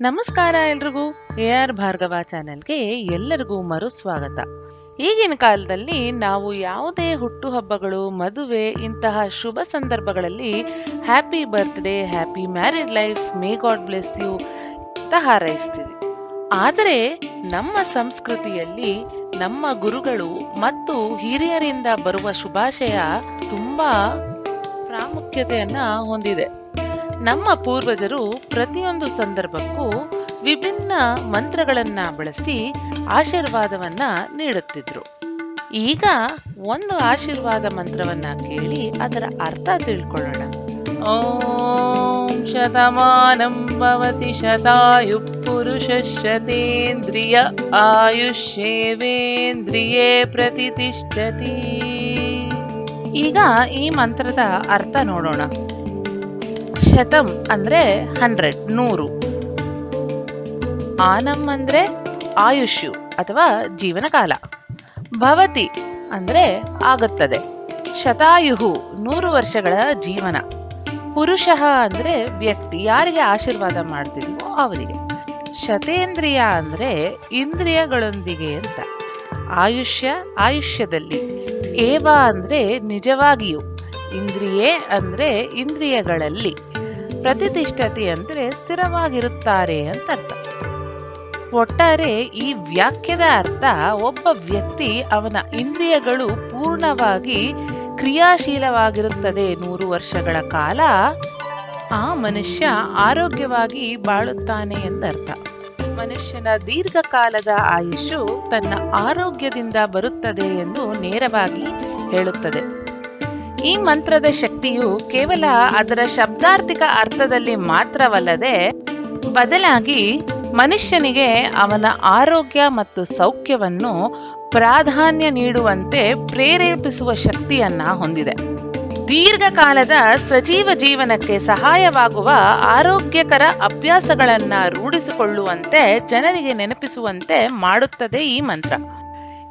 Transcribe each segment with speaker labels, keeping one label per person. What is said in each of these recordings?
Speaker 1: ನಮಸ್ಕಾರ ಎಲ್ರಿಗೂ. A R Bhargava ಚಾನೆಲ್ಗೆ ಎಲ್ಲರಿಗೂ ಮರು ಸ್ವಾಗತ. ಈಗಿನ ಕಾಲದಲ್ಲಿ ನಾವು ಯಾವುದೇ ಹುಟ್ಟುಹಬ್ಬಗಳು, ಮದುವೆ, ಇಂತಹ ಶುಭ ಸಂದರ್ಭಗಳಲ್ಲಿ happy birthday, happy married life, may God bless you ಅಂತ ಹಾರೈಸ್ತೀವಿ. ಆದರೆ ನಮ್ಮ ಸಂಸ್ಕೃತಿಯಲ್ಲಿ ನಮ್ಮ ಗುರುಗಳು ಮತ್ತು ಹಿರಿಯರಿಂದ ಬರುವ ಶುಭಾಶಯ ತುಂಬಾ ಪ್ರಾಮುಖ್ಯತೆಯನ್ನ ಹೊಂದಿದೆ. ನಮ್ಮ ಪೂರ್ವಜರು ಪ್ರತಿಯೊಂದು ಸಂದರ್ಭಕ್ಕೂ ವಿಭಿನ್ನ ಮಂತ್ರಗಳನ್ನ ಬಳಸಿ ಆಶೀರ್ವಾದವನ್ನ ನೀಡುತ್ತಿದ್ರು. ಈಗ ಒಂದು ಆಶೀರ್ವಾದ ಮಂತ್ರವನ್ನ ಕೇಳಿ ಅದರ ಅರ್ಥ ತಿಳ್ಕೊಳ್ಳೋಣ. ಓಂ ಶತಮಾನಂ ಭವತಿ ಶತಾಯು ಪುರುಷ ಶತೇಂದ್ರಿಯ ಆಯುಷ್ಯೇವೇಂದ್ರಿಯೇ ಪ್ರತಿಷ್ಠತಿ ಈಗ ಈ ಮಂತ್ರದ ಅರ್ಥ ನೋಡೋಣ. ಶತಂ ಅಂದ್ರೆ ಹಂಡ್ರೆಡ್ ನೂರು. ಆನಂ ಅಂದ್ರೆ ಆಯುಷ್ಯು ಅಥವಾ ಜೀವನ ಕಾಲ ಭವತಿ ಅಂದ್ರೆ ಆಗುತ್ತದೆ. ಶತಾಯುಹು ನೂರು ವರ್ಷಗಳ ಜೀವನ. ಪುರುಷ ಅಂದ್ರೆ ವ್ಯಕ್ತಿ, ಯಾರಿಗೆ ಆಶೀರ್ವಾದ ಮಾಡ್ತಿದೀವೋ ಅವರಿಗೆ ಶತೇಂದ್ರಿಯ ಅಂದ್ರೆ ಇಂದ್ರಿಯಗಳೊಂದಿಗೆ ಅಂತ. ಆಯುಷ್ಯ, ಆಯುಷ್ಯದಲ್ಲಿ. ಏವ ಅಂದ್ರೆ ನಿಜವಾಗಿಯೂ. ಇಂದ್ರಿಯೇ ಅಂದ್ರೆ ಇಂದ್ರಿಯಗಳಲ್ಲಿ. ಪ್ರತಿಷ್ಠತೆ ಅಂದರೆ ಸ್ಥಿರವಾಗಿರುತ್ತಾರೆ ಅಂತ ಅರ್ಥ. ಒಟ್ಟಾರೆ ಈ ವ್ಯಾಕ್ಯದ ಅರ್ಥ ಒಬ್ಬ ವ್ಯಕ್ತಿ ಅವನ ಇಂದ್ರಿಯಗಳು ಪೂರ್ಣವಾಗಿ ಕ್ರಿಯಾಶೀಲವಾಗಿರುತ್ತದೆ ನೂರು ವರ್ಷಗಳ ಕಾಲ, ಆ ಮನುಷ್ಯ ಆರೋಗ್ಯವಾಗಿ ಬಾಳುತ್ತಾನೆ ಎಂದರ್ಥ ಮನುಷ್ಯನ ದೀರ್ಘಕಾಲದ ಆಯುಷ್ಯು ತನ್ನ ಆರೋಗ್ಯದಿಂದ ಬರುತ್ತದೆ ಎಂದು ನೇರವಾಗಿ ಹೇಳುತ್ತದೆ. ಈ ಮಂತ್ರದ ಶಕ್ತಿಯು ಕೇವಲ ಅದರ ಶಬ್ದಾರ್ಥಿಕ ಅರ್ಥದಲ್ಲಿ ಮಾತ್ರವಲ್ಲದೆ ಬದಲಾಗಿ ಮನುಷ್ಯನಿಗೆ ಅವನ ಆರೋಗ್ಯ ಮತ್ತು ಸೌಖ್ಯವನ್ನು ಪ್ರಾಧಾನ್ಯ ನೀಡುವಂತೆ ಪ್ರೇರೇಪಿಸುವ ಶಕ್ತಿಯನ್ನ ಹೊಂದಿದೆ. ದೀರ್ಘಕಾಲದ ಸಜೀವ ಜೀವನಕ್ಕೆ ಸಹಾಯವಾಗುವ ಆರೋಗ್ಯಕರ ಅಭ್ಯಾಸಗಳನ್ನ ರೂಢಿಸಿಕೊಳ್ಳುವಂತೆ ಜನರಿಗೆ ನೆನಪಿಸುವಂತೆ ಮಾಡುತ್ತದೆ ಈ ಮಂತ್ರ.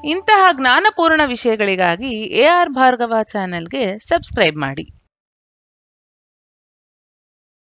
Speaker 1: ಇಂತಹ ಜ್ಞಾನಪೂರ್ಣ ವಿಷಯಗಳಿಗಾಗಿ ಎ ಆರ್ ಭಾರ್ಗವ ಚಾನೆಲ್ಗೆ ಸಬ್ಸ್ಕ್ರೈಬ್ ಮಾಡಿ.